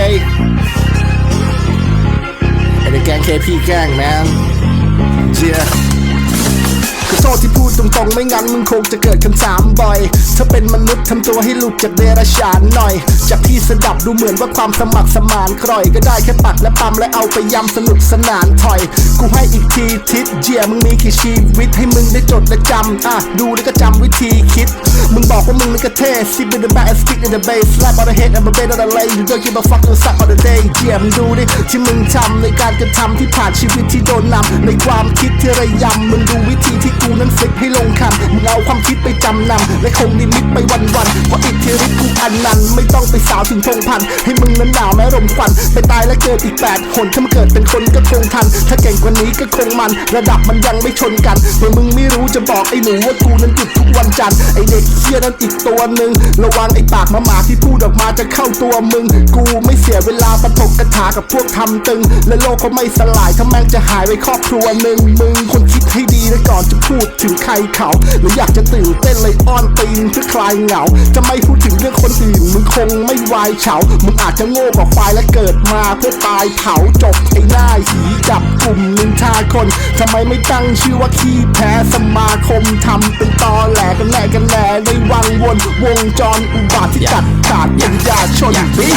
ไอ้เด็กแกงเคพีแกงแมนเจีย โทษที่พูดตรงๆ ไม่งั้นมึงคงจะเกิดคำถามบ่อย ถ้าเป็นมนุษย์ทำตัวให้ลุดจากเดรัจฉานหน่อย จากที่สดับดูเหมือนว่าความสมัครสมานกร่อยก็ได้แค่ปักและปั๊มและเอาไปยำสนุกสนานถอย กูให้อีกทีทิศเจียมึงมีกี่ชีวิตให้มึงได้จดและจำอะดูแล้วก็จำวิธีคิด มึงบอกว่ามึงนี่ก็เท่ Sit in the back and stick in the bass Slap on the head and my bed on the lay You don't give a fuck you suck on the day เจียมดูดิที่มึงทำในการกระทำที่ผ่านชีวิตที่โดนนำในความคิดที่ระยำมึงดูวิธีที่กูนั้นฝึกให้ลงคำมึงเอาความคิดไปจำนำและคงนิมิตไปวันๆเพราะอิทธิฤทธิ์กูอันนั้นไม่ต้องไปสาวถึงพงพันให้มึงนั้นหนาวแม้รมควันไปตายและเกิดอีกแปดหนถ้ามึงเกิดเป็นคนก็คงทัน ถ้าเก่งกว่านี้ก็คงมัน ระดับมันยังไม่ชนกันแต่มึงไม่รู้จะบอกไอ้หนูว่ากูนั้นหยุดทุกวันจันทร์ไอ้เด็กเชี่ยนั้นอีกตัวหนึ่งระวังไอ้ปากหมาหมาที่พูดออกมาจะเข้าตัวมึง กูไม่เสียเวลาปะทกกระถากับพวกทำตึง และโลกเขาไม่สลายถ้าแม่งจะหายไปครอบครัวหนึ่งมึงคน ให้ดีนะก่อนจะพูดถึงใครเขาหรืออยากจะตื่นเต้นเลยอ้อนตีนเพื่อคลายเหงา จะไม่พูดถึงเรื่องคนอื่นมึงคงไม่วายเฉา มึงอาจจะโง่กว่าควายและเกิดมาเพื่อตายเผาจบไอ้หน้าหีจับกลุ่มนินทาคนทำไมไม่ตั้งชื่อว่าขี้แพ้สมาคมทำเป็นตอแหลกันแหลกันแหลในวังวนวงจรอุบาทที่จัดขาดปัญญาชนบิ๊ก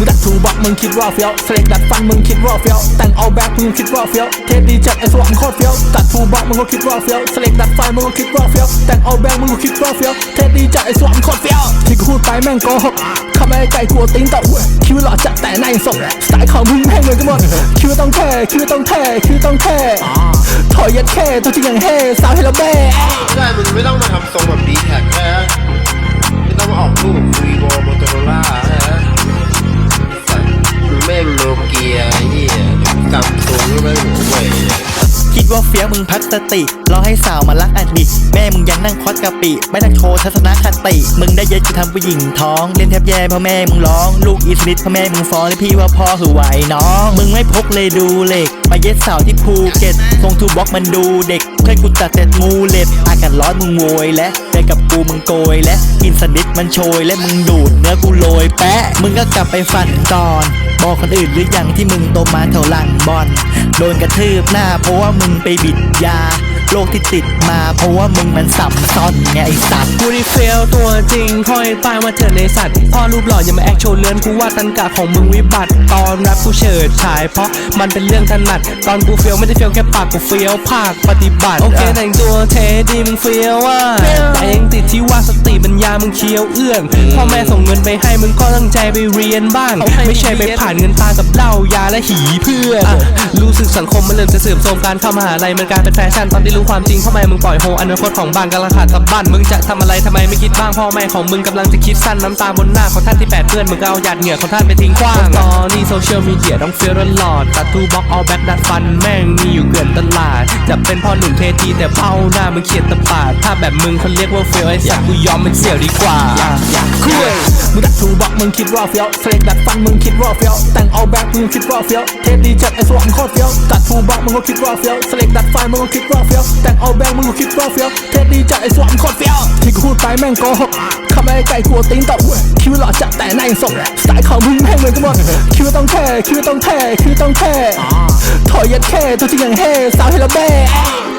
มึงดักทูบักมึงคิดว่าเฟี้ยวสเล็กดัดฟันมึงคิดว่าเฟี้ยวแต่งเอาแบ็คมึงคิดว่าเฟี้ยวเทปดีจัดไอสวมโคตรเฟี้ยวดัดทูบักมึงก็คิดว่าเฟี้ยวสเล็กดัดฟันมึงก็คิดว่าเฟี้ยวแต่งเอาแบ็คมึงก็คิดว่าเฟี้ยวเทปดีจัดไอสวมโคตรเฟี้ยวที่กูพูดไปแม่งโกหกคำไม่ใจกลัวตีนต่อคิดว่าหล่อจัดแต่ในศพสไตล์ของมึงแม่งเหมือนกันหมดคิดว่าต้องเท่คิดว่าต้องเท่คิดว่าต้องเท่ถอยยัดแค่ตัวจริงอย่างเฮ่สาวให้เราแบ้ใช่มึงไม่ต้องมาทำทรงแบบดีแท็กนะไม่ต้องมาออกรูปฟรีโบโมโตโรล่า เฟี้ยวมึงพักสติรอให้สาวมารักอันดีตแม่มึงยังนั่งควัดกะปิ ไม่นั่งโชว์ทัศนคติ มึงได้เย็ดกูทำผู้หญิงท้อง เล่นแทบแย่เพราะแม่มึงร้อง ลูกอีสนิทเพราะแม่มึงฟ้องและพี่ว่าพ่อคือไหวน้อง มึงไม่พกเลยดูเหล็กมาเย็ดสาวที่ภูเก็ตทรงทูบ็อกมันดูเด็กเพื่อนกูตัดแต่งูเล็บอากาศร้อนมึงโวยและเดินกับกูมึงโกยและกินสนิทมันโชยและมึงดูดเนื้อกูโรยแปะมึงก็กลับไปฝันก่อน บอกคนอื่นหรือยังที่มึงโตมาแถวหลังบอลโดนกระทืบหน้าเพราะว่ามึงไปบิดยา โรคที่ติดมา เพราะว่ามึงมันสับซ่อนไงไอสัตว์กูได้เฟลตัวจริงคอยตายมาเถิดในสัตว์พ่อรูปหล่ออย่ามาแอคโชว์เลือนกูว่าตันกะของมึงวิบัติตอนรับกูเฉิดฉาย เพราะมันเป็นเรื่องถนัด ตอนกูเฟลไม่ได้เฟลแค่ปากกูเฟลภาคปฏิบัติโอเคแต่งตัวเทดีมึงเฟลว่าแต่ยังติดที่ว่าสติปัญญามึงเคี้ยวเอื้องพ่อแม่ส่งเงินไปให้มึงก็ตั้งใจไปเรียนบ้าง ไม่ใช่ไปผ่านเงินตากับเหล้ายาและหีเพื่อนอะรู้สึกสังคมมันเริ่มจะเสื่อมโทรมการเข้ามหาลัยมันกลายเป็นแฟชั่นตอนที่รู้ความจริงพ่อแม่มึงปล่อยโฮอนาคตของบ้านกำลังขาดสะบั้นมึงจะทำอะไรทำไมไม่คิดบ้างพ่อแม่ของมึงกำลังจะคิดสั้นน้ำตาบนหน้าของท่านที่แปดเปื้อนมึงก็เอาหยาดเหงื่อของท่านไปทิ้งขว้างตอนนี้โซเชียลมีเดียต้องเฟี้ยวตลอดตัดทูบล็อกเอาแบ็คดัดฟันแม่งมีอยู่เกลื่อนตลาด จะเป็นพ่อหนุ่มเททีแต่เบ้าหน้ามึงเขียดตะปาดถ้าแบบมึงเขาเรียกว่าเฟลไอ้สัตว์กูยอมเป็นเสี่ยวดีกว่าคุยมึงดัดทูบล็อกมึงคิดว่าเฟี้ยวสเล็กดัดฟันมึงคิดว่าเฟี้ยวแต่งเอาแบ็คมึงคิดว่าเฟี้ยวเทดีจัดไอ้สวมโคตรเฟี้ยวตัดทูบล็อกมึงก็คิดว่าเฟี้ยวสเล็กดัดฟันมึงก็คิดว่าเฟี้ยวแต่งเอาแบ็คมึงก็คิดว่าเฟี้ยวเทดีจัดไอ้สวมโคตรเฟี้ยวที่กูพูดไปแม่งโกหกคำไม่ไกลกลัวตีนต่อคิดว่าหล่อจัดแต่ในศพสไตล์ของมึงแม่งเหมือนกันหมดคิดว่าต้องเท่คิดว่าต้องเท่คิดว่าต้องเท่ถอยยัดแค่ตัวจริงอย่างเฮ่สาวให้เราแบ้